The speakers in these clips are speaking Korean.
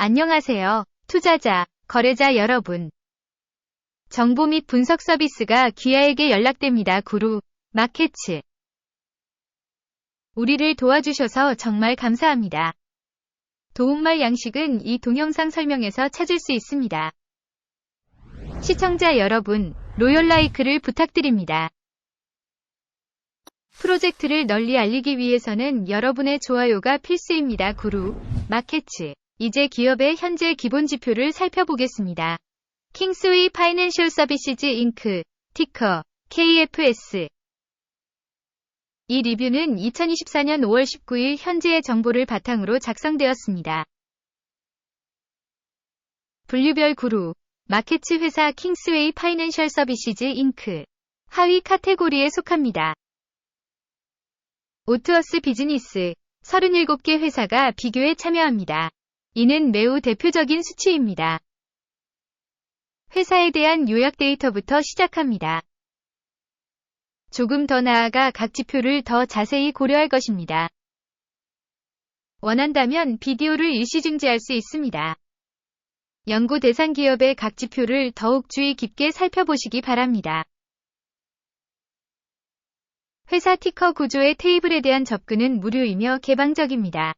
안녕하세요. 투자자, 거래자 여러분. 정보 및 분석 서비스가 귀하에게 연락됩니다. 구루, 마켓츠. 우리를 도와주셔서 정말 감사합니다. 도움말 양식은 이 동영상 설명에서 찾을 수 있습니다. 시청자 여러분, 로열 라이크를 부탁드립니다. 프로젝트를 널리 알리기 위해서는 여러분의 좋아요가 필수입니다. 구루, 마켓츠. 이제 기업의 현재 기본 지표를 살펴보겠습니다. 킹스웨이 파이낸셜 서비시즈 잉크, 티커, KFS. 이 리뷰는 2024년 5월 19일 현재의 정보를 바탕으로 작성되었습니다. 분류별 그룹, 마켓츠 회사 킹스웨이 파이낸셜 서비시즈 잉크. 하위 카테고리에 속합니다. 오트어스 비즈니스, 37개 회사가 비교에 참여합니다. 이는 매우 대표적인 수치입니다. 회사에 대한 요약 데이터부터 시작합니다. 조금 더 나아가 각 지표를 더 자세히 고려할 것입니다. 원한다면 비디오를 일시 중지할 수 있습니다. 연구 대상 기업의 각 지표를 더욱 주의 깊게 살펴보시기 바랍니다. 회사 티커 구조의 테이블에 대한 접근은 무료이며 개방적입니다.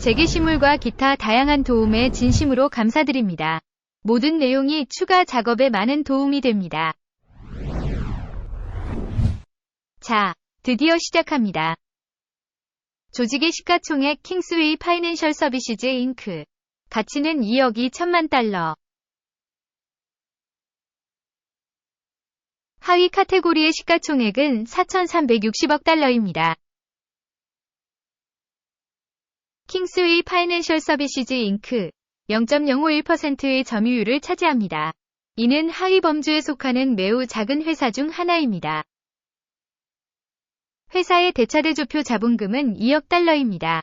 재게시물과 기타 다양한 도움에 진심으로 감사드립니다. 모든 내용이 추가 작업에 많은 도움이 됩니다. 자, 드디어 시작합니다. 조직의 시가총액 킹스웨이 파이낸셜 서비시즈 잉크. 가치는 2억 2천만 달러. 하위 카테고리의 시가총액은 4,360억 달러입니다. 스웨이 파이낸셜 서비시즈 잉크 0.051%의 점유율을 차지합니다. 이는 하위 범주에 속하는 매우 작은 회사 중 하나입니다. 회사의 대차대조표 자본금은 2억 달러입니다.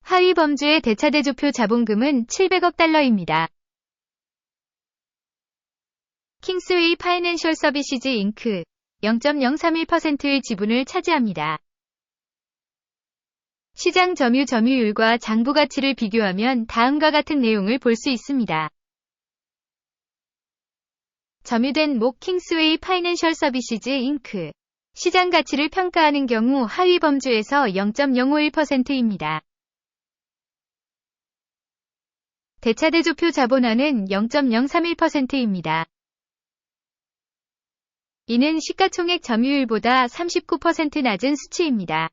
하위 범주의 대차대조표 자본금은 700억 달러입니다. 킹스웨이 파이낸셜 서비시즈 잉크 0.031%의 지분을 차지합니다. 시장 점유 점유율과 장부 가치를 비교하면 다음과 같은 내용을 볼 수 있습니다. 점유된 목 킹스웨이 파이낸셜 서비시즈 잉크. 시장 가치를 평가하는 경우 하위 범주에서 0.051%입니다. 대차대조표 자본화는 0.031%입니다. 이는 시가총액 점유율보다 39% 낮은 수치입니다.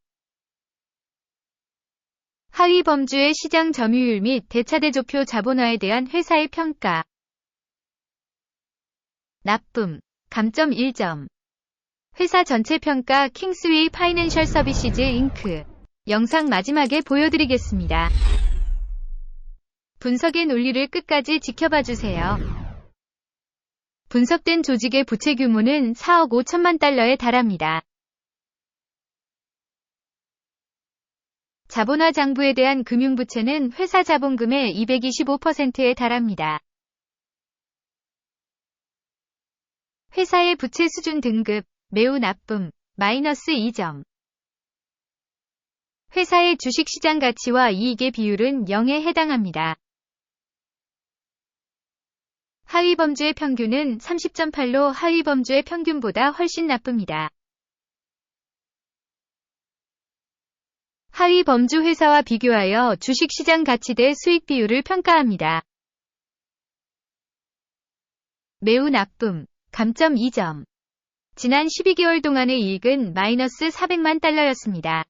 하위 범주의 시장 점유율 및 대차대조표 자본화에 대한 회사의 평가. 나쁨, 감점 1점. 회사 전체 평가 킹스웨이 파이낸셜 서비시즈 잉크. 영상 마지막에 보여드리겠습니다. 분석의 논리를 끝까지 지켜봐 주세요. 분석된 조직의 부채 규모는 4억 5천만 달러에 달합니다. 자본화 장부에 대한 금융부채는 회사 자본금의 225%에 달합니다. 회사의 부채 수준 등급, 매우 나쁨, 마이너스 2점. 회사의 주식시장 가치와 이익의 비율은 0에 해당합니다. 하위 범주의 평균은 30.8로 하위 범주의 평균보다 훨씬 나쁩니다. 하위 범주 회사와 비교하여 주식시장 가치 대 수익 비율을 평가합니다. 매우 나쁨, 감점 2점. 지난 12개월 동안의 이익은 마이너스 400만 달러였습니다.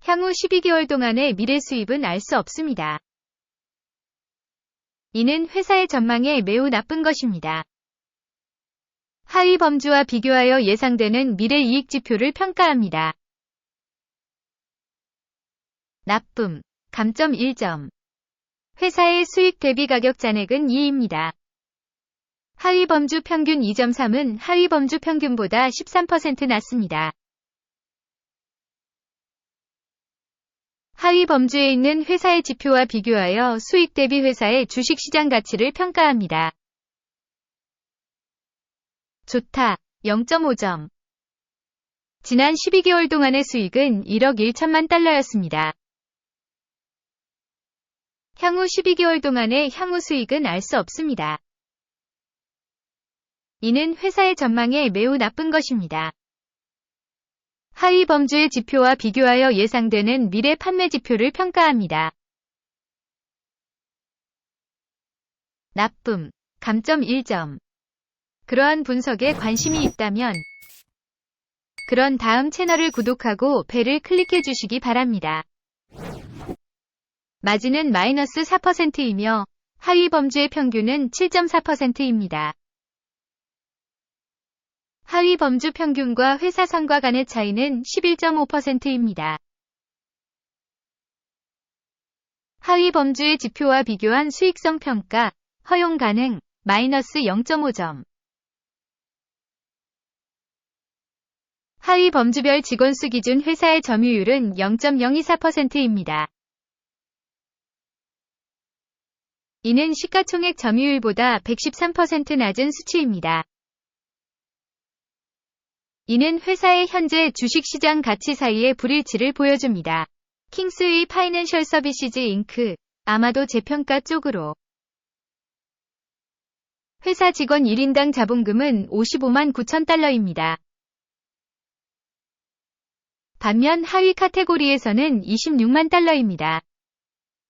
향후 12개월 동안의 미래 수입은 알 수 없습니다. 이는 회사의 전망에 매우 나쁜 것입니다. 하위 범주와 비교하여 예상되는 미래 이익 지표를 평가합니다. 나쁨, 감점 1점. 회사의 수익 대비 가격 잔액은 2입니다. 하위 범주 평균 2.3은 하위 범주 평균보다 13% 낮습니다. 하위 범주에 있는 회사의 지표와 비교하여 수익 대비 회사의 주식시장 가치를 평가합니다. 좋다, 0.5점. 지난 12개월 동안의 수익은 1억 1천만 달러였습니다. 향후 12개월 동안의 향후 수익은 알 수 없습니다. 이는 회사의 전망에 매우 나쁜 것입니다. 하위 범주의 지표와 비교하여 예상되는 미래 판매 지표를 평가합니다. 나쁨, 감점 1점. 그러한 분석에 관심이 있다면 그런 다음 채널을 구독하고 벨을 클릭해 주시기 바랍니다. 마진은 마이너스 4%이며 하위 범주의 평균은 7.4%입니다. 하위 범주 평균과 회사 선과 간의 차이는 11.5%입니다. 하위 범주의 지표와 비교한 수익성 평가, 허용 가능, 마이너스 0.5점. 하위 범주별 직원 수 기준 회사의 점유율은 0.024%입니다. 이는 시가총액 점유율보다 113% 낮은 수치입니다. 이는 회사의 현재 주식시장 가치 사이의 불일치를 보여줍니다. 킹스웨이 파이낸셜 서비시즈 잉크, 아마도 재평가 쪽으로. 회사 직원 1인당 자본금은 55만 9천 달러입니다. 반면 하위 카테고리에서는 26만 달러입니다.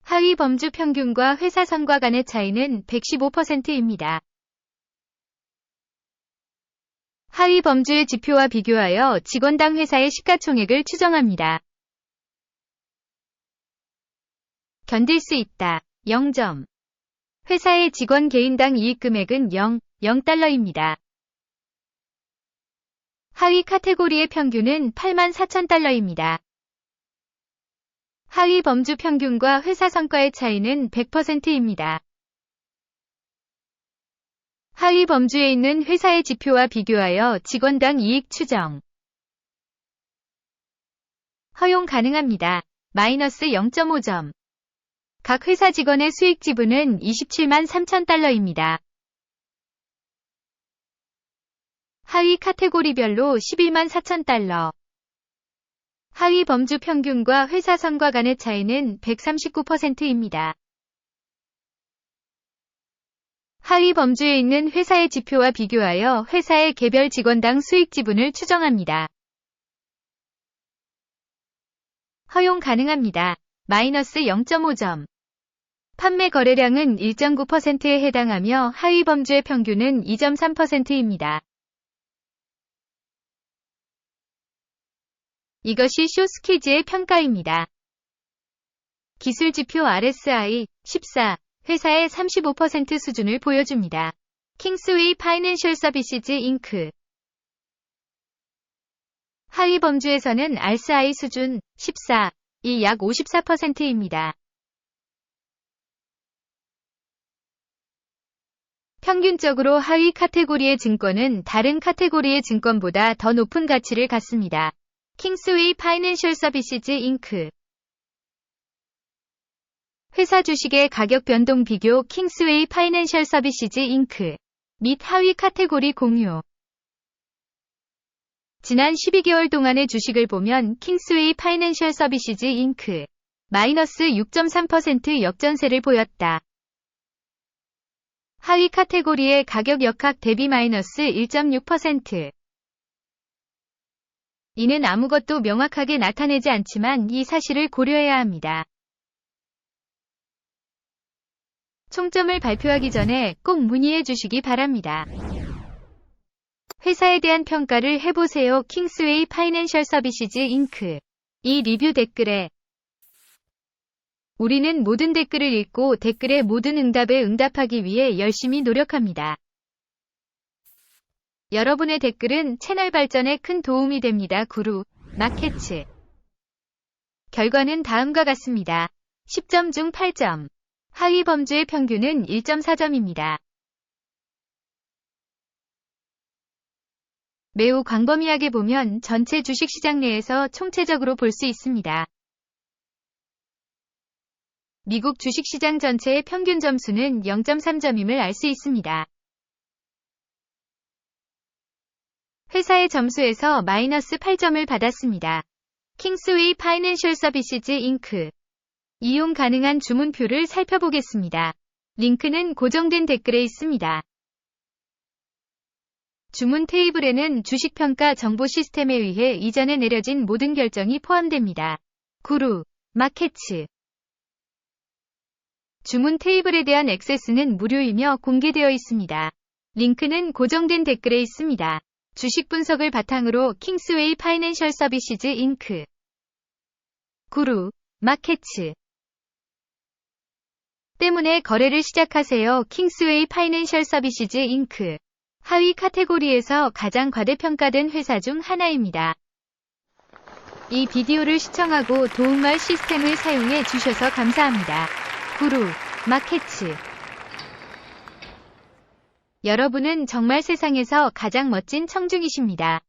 하위 범주 평균과 회사 선과 간의 차이는 115%입니다. 하위 범주의 지표와 비교하여 직원당 회사의 시가총액을 추정합니다. 견딜 수 있다. 0점. 회사의 직원 개인당 이익 금액은 0, 0달러입니다. 하위 카테고리의 평균은 8만 4천 달러입니다. 하위 범주 평균과 회사 성과의 차이는 100%입니다. 하위 범주에 있는 회사의 지표와 비교하여 직원당 이익 추정. 허용 가능합니다. 마이너스 0.5점. 각 회사 직원의 수익 지분은 27만 3천 달러입니다. 하위 카테고리별로 11만 4천 달러. 하위 범주 평균과 회사 선과 간의 차이는 139%입니다. 하위 범주에 있는 회사의 지표와 비교하여 회사의 개별 직원당 수익 지분을 추정합니다. 허용 가능합니다. 마이너스 0.5점. 판매 거래량은 1.9%에 해당하며 하위 범주의 평균은 2.3%입니다. 이것이 쇼스키즈의 평가입니다. 기술지표 RSI 14 회사의 35% 수준을 보여줍니다. 킹스웨이 파이낸셜 서비시즈 잉크 하위 범주에서는 RSI 수준 14, 이 약 54%입니다. 평균적으로 하위 카테고리의 증권은 다른 카테고리의 증권보다 더 높은 가치를 갖습니다. 킹스웨이 파이낸셜 서비시즈 잉크. 회사 주식의 가격 변동 비교 킹스웨이 파이낸셜 서비시즈 잉크 및 하위 카테고리 공유. 지난 12개월 동안의 주식을 보면 킹스웨이 파이낸셜 서비시즈 잉크 마이너스 6.3% 역전세를 보였다. 하위 카테고리의 가격 역학 대비 마이너스 1.6% 이는 아무것도 명확하게 나타내지 않지만 이 사실을 고려해야 합니다. 총점을 발표하기 전에 꼭 문의해 주시기 바랍니다. 회사에 대한 평가를 해보세요. 킹스웨이 파이낸셜 서비시즈 잉크. 이 리뷰 댓글에 우리는 모든 댓글을 읽고 댓글의 모든 응답에 응답하기 위해 열심히 노력합니다. 여러분의 댓글은 채널 발전에 큰 도움이 됩니다. 구루, 마켓츠. 결과는 다음과 같습니다. 10점 중 8점. 하위 범주의 평균은 1.4점입니다. 매우 광범위하게 보면 전체 주식시장 내에서 총체적으로 볼 수 있습니다. 미국 주식시장 전체의 평균 점수는 0.3점임을 알 수 있습니다. 회사의 점수에서 마이너스 8점을 받았습니다. 킹스웨이 파이낸셜 서비시즈 잉크. 이용 가능한 주문표를 살펴보겠습니다. 링크는 고정된 댓글에 있습니다. 주문 테이블에는 주식평가 정보 시스템에 의해 이전에 내려진 모든 결정이 포함됩니다. 구루, 마켓츠. 주문 테이블에 대한 액세스는 무료이며 공개되어 있습니다. 링크는 고정된 댓글에 있습니다. 주식 분석을 바탕으로 킹스웨이 파이낸셜 서비시즈 잉크. 구루, 마켓츠. 때문에 거래를 시작하세요. 킹스웨이 파이낸셜 서비시즈 잉크. 하위 카테고리에서 가장 과대평가된 회사 중 하나입니다. 이 비디오를 시청하고 도움말 시스템을 사용해 주셔서 감사합니다. 구루, 마켓츠. 여러분은 정말 세상에서 가장 멋진 청중이십니다.